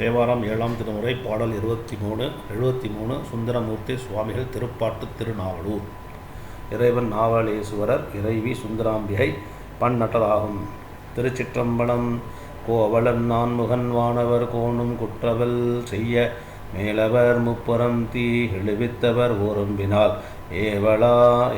தேவாரம் ஏழாம் திருமுறை பாடல் இருபத்தி மூணு எழுபத்தி மூணு சுந்தரமூர்த்தி சுவாமிகள் திருப்பாட்டு திருநாவலூர். இறைவன் நாவலேசுவரர் இறைவி சுந்தராம்பிகை பன்னட்டராகும். திருச்சிற்றம்பலம் கோவலன் நான்முகன் வானவர் கோணும் குற்றவல் செய்ய மேலவர் முப்புறம் தீ இழுவித்தவர் ஓரம்பினால் ஏவலா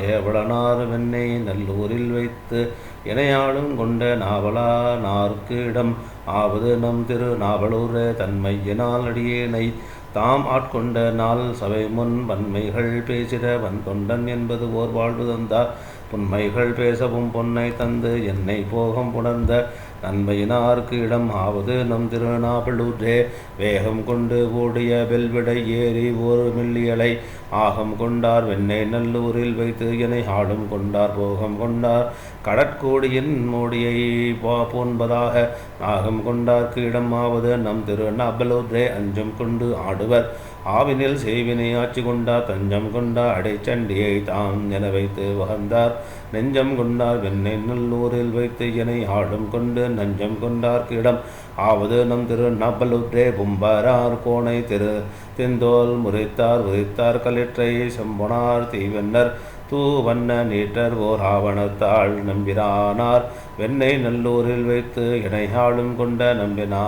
ஏவலனார் வெண்ணை நல்லூரில் வைத்து இணையாளும் கொண்ட நாவலா நார்க்கு இடம் ஆவது நம் திரு நாவலூர் தன்மையினால் அடியேனை தாம் ஆட்கொண்ட நாள் சபை முன் வன்மைகள் பேசிட வன் தொண்டன் என்பது ஓர் வாழ்வு தந்தார். புன்மைகள் பேசவும் பொன்னை தந்து என்னை போகம் புணர்ந்த நன்மையினார்க்கு இடம் ஆவது நம் திருநாவலூரே. வேகம் கொண்டு ஓடிய வெல்விடை ஏறி ஒரு மில்லியலை ஆகம் கொண்டார். வெண்ணை நல்லூரில் வைத்து என ஆடும் கொண்டார். போகம் கொண்டார். கடற்கோடியின் மூடியை போன்பதாக ஆகம் கொண்டார்க்கு இடமாவது நம் திரு நபலூரே அஞ்சம் கொண்டு ஆடுவர். ஆவினில் செய்வினை ஆட்சி கொண்டா தஞ்சம் கொண்டா அடைச்சண்டியை தாம் என வைத்து வகந்தார். நெஞ்சம் கொண்டார் வெண்ணை நல்லூரில் வைத்து என ஆடும் கொண்டு நஞ்சம் கொண்டார்க்கு இடம் ஆவது நம் திரு நபலுற்றே பும்பரார் கோணை திரு. தெந்தோல் முறைத்தார் உரைத்தார் கலிற்றை செம்பொனார் தீவென்னர். தூவண்ண நீட்டர் ஓர் ஆவணத்தாள் நம்பிரானார். வெண்ணை நல்லூரில் வைத்து இணையாளும் கொண்ட நம்பினா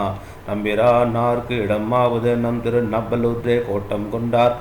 நம்பிரானார்க்கு இடமாவது நம் திரு நப்பலூரே கோட்டம் கொண்டார்.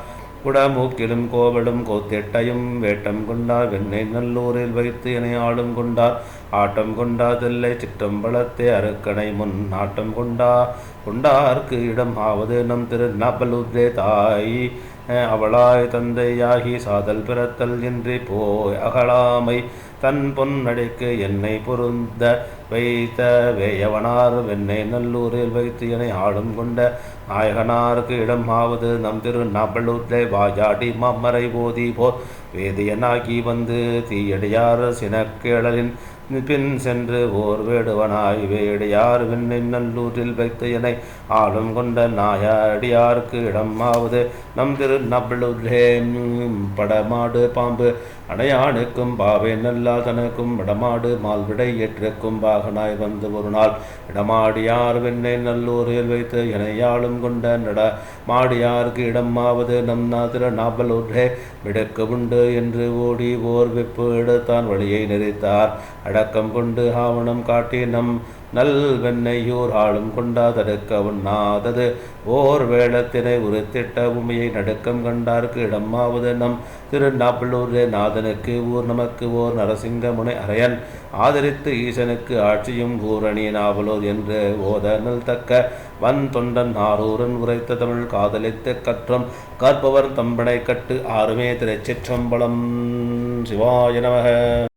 குடமூக்கிலும் கோவலும் கோத்தெட்டையும் வேட்டம் கொண்டார். வெண்ணை நல்லூரில் வைத்து இணையாளும் கொண்டார். ஆட்டம் கொண்டாதில்லை சிற்றம்பலத்தே அருக்கணை முன் ஆட்டம் கொண்டா. கொண்டார்க்கு இடம் ஆவது நம் திரு நபலுத்ரே தாய். அவளாய் தந்தையாகி சாதல் பிறத்தல் இன்றி போய் அகலாமை தன் பொன்னடைக்கு என்னை பொருந்த வைத்த வேயவனார் வெண்ணை நல்லூரில் வைத்து என ஆடும் கொண்ட நாயகனாருக்கு இடம் ஆவது நம் திருநாபலூர்லே வாஜாடி மம்மரை போதி போர். வேதியனாகி வந்து தீயடியார் சினக்கேழலின் பின் சென்று ஓர் வேடுவனாய் வேடியார் வெண்ணை நல்லூரில் வைத்து என ஆளும் கொண்ட நாயாடியாருக்கு இடமாவது? நம் திரு நபலுரே படமாடு பாம்பு அடையானுக்கும் பாவை நல்லா தனக்கும் இடமாடு மால்விடை ஏற்றுக்கும் பாகனாய் வந்து ஒரு நாள் இடமாடியார் வெண்ணை நல்லூரில் வைத்து இணையாளும் கொண்ட நட மாடியாருக்கு இடமாவது? நம் நாதிர நாபலூரே விடுக்க உண்டு என்று ஓடி ஓர் வெப்பு எடுத்தான் வழியை நெறித்தார். அடக்கம் கொண்டு ஆவணம் காட்டி நம் நல் வெண்ணையூர் ஆளும் கொண்டாதடுக்க உண்ணாதது. ஓர் வேளத்தினை உருத்திட்ட உமையை நடுக்கம் கண்டார்க்கு இடமாவது நம். திருநாப்பலூரே நாதனுக்கு ஊர் நமக்கு ஓர் நரசிங்க முனை அரையன் ஆதரித்து ஈசனுக்கு ஆட்சியும் கூரணி நாவலூர் என்று ஓதனல் தக்க. வன் தொண்டன் ஆரூரன் உரைத்த தமிழ் காதலித்து கற்றம். கற்பவர் தம்பனை கட்டு ஆறுமே திருச்சிற்றம்பலம். சிவாய நமக.